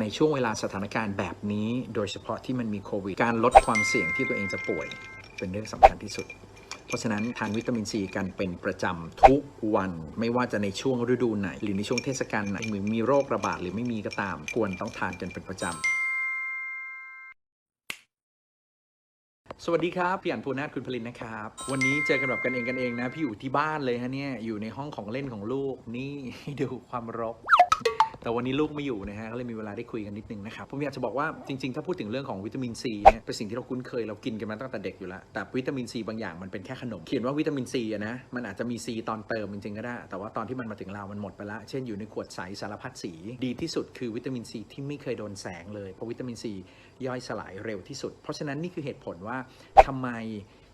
ในช่วงเวลาสถานการณ์แบบนี้ โดยเฉพาะที่มันมีโควิด การลดความเสี่ยงที่ตัวเองจะป่วย เป็นเรื่องสำคัญที่สุด เพราะฉะนั้นทานวิตามินซีกันเป็นประจำทุกวัน ไม่ว่าจะในช่วงฤดูไหน หรือในช่วงเทศกาลไหนหรือมีโรคระบาดหรือไม่มีก็ตาม ควรต้องทานกันเป็นประจำสวัสดีครับพี่อันภูนาถคุณพลินนะครับ วันนี้เจอกันแบบกันเองกันเองนะ พี่อยู่ที่บ้านเลยฮะเนี่ย อยู่ในห้องของเล่นของลูก นี่ดูความรก แต่วันนี้ลูกไม่อยู่นะฮะก็เลยมีเวลาได้คุยกันนิดนึงนะครับผมอยากจะบอกว่าจริงๆ ถ้าพูดถึงเรื่องของวิตามินซีเนี่ยเป็นสิ่งที่เราคุ้นเคยเรากินกันมาตั้งแต่เด็กอยู่แล้ว แต่วิตามินซีบางอย่างมันเป็นแค่ขนม เขียนว่าวิตามินซีนะมันอาจจะมีซีตอนเติมจริงๆก็ได้ แต่ว่าตอนที่มันมาถึงเรา มันหมดไปละ เช่นอยู่ในขวดใสสารพัดสีดีที่สุดคือวิตามินซีที่ไม่เคยโดนแสงเลยเพราะวิตามินซีย่อยสลายเร็วที่สุด เพราะฉะนั้นนี่คือเหตุผลว่าทำไม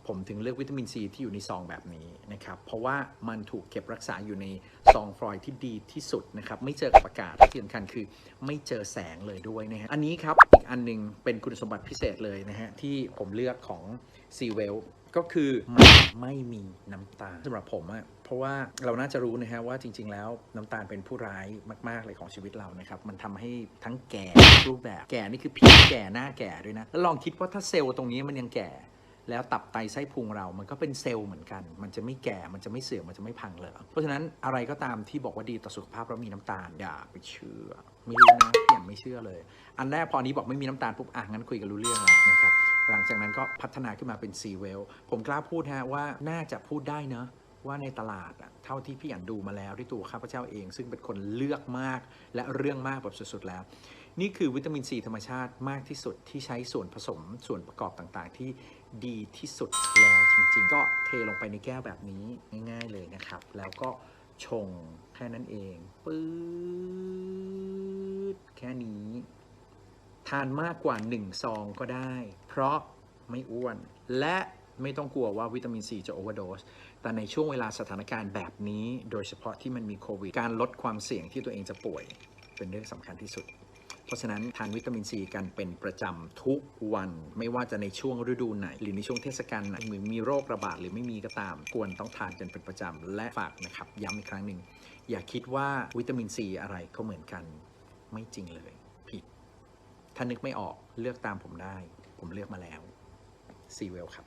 ผมถึงเลือกวิตามินซีที่อยู่ในซองแบบนี้นะครับ เพราะว่ามันถูกเก็บรักษาอยู่ในซองฟลอยด์ที่ดีที่สุดนะครับ ไม่เจอกับอากาศที่สำคัญคือไม่เจอแสงเลยด้วยนะฮะ อันนี้ครับ อีกอันหนึงเป็นคุณสมบัติพิเศษเลยนะฮะ ที่ผมเลือกของ c w e l l ก็คือมันไม่มีน้ำตาลสำหรับผมอะเพราะว่าเราน่าจะรู้นะฮะว่าจริง ๆ แล้วน้ำตาลเป็นผู้ร้ายมาก ๆ เลยของชีวิตเรานะครับ มันทำให้ทั้งแก่รูปแบบแก่นี่คือผิวแก่หน้าแก่ด้วยนะ แล้วลองคิดว่าถ้าเซลล์ตรงนี้มันยังแก่ แล้วตับไตไส้พุงเรา มันก็เป็นเซลล์เหมือนกัน มันจะไม่แก่ มันจะไม่เสื่อม มันจะไม่พังเลยเพราะฉะนั้นอะไรก็ตามที่บอกว่าดีต่อสุขภาพแล้วมีน้ำตาลอย่าไปเชื่อ ไม่รู้นะพี่ยังไม่เชื่อเลย อันแรกพอนี้บอกไม่มีน้ำตาลปุ๊บอะงั้นคุยกันรู้เรื่องแล้วนะครับ หลังจากนั้นก็พัฒนาขึ้นมาเป็นซีเวลผมกล้าพูดฮะว่าน่าจะพูดได้เนะว่าในตลาดอะเท่าที่พี่อันดูมาแล้วด้วยตัวข้าพเจ้าเอง ซึ่งเป็นคนเลือกมากและเรื่องมากแบบสุดๆแล้ว นี่คือวิตามินซีธรรมชาติมากที่สุดที่ใช้ส่วนผสมส่วนประกอบต่างๆ ที่ ดีที่สุดแล้วจริงๆ ก็เทลงไปในแก้วแบบนี้ง่าย ๆเลยนะครับ แล้วก็ชงแค่นั้นเองปื๊ดแค่นี้ ทานมากกว่า 1 ซองก็ได้ เพราะไม่อ้วน และไม่ต้องกลัวว่าวิตามินซีจะโอเวอร์โดส แต่ในช่วงเวลาสถานการณ์แบบนี้ โดยเฉพาะที่มันมีโควิด การลดความเสี่ยงที่ตัวเองจะป่วย เป็นเรื่องสำคัญที่สุด เพราะฉะนั้นทานวิตามินซีกันเป็นประจำทุกวัน ไม่ว่าจะในช่วงฤดูไหน หรือในช่วงเทศกาลไหนหรือมีโรคระบาดหรือไม่มีก็ตาม ควรต้องทานกันเป็นประจำและฝากนะครับ ย้ำอีกครั้งหนึ่งอย่าคิดว่าวิตามินซีอะไรก็เหมือนกัน ไม่จริงเลย ผิด ถ้านึกไม่ออกเลือกตามผมได้ ผมเลือกมาแล้วซีเวลครับ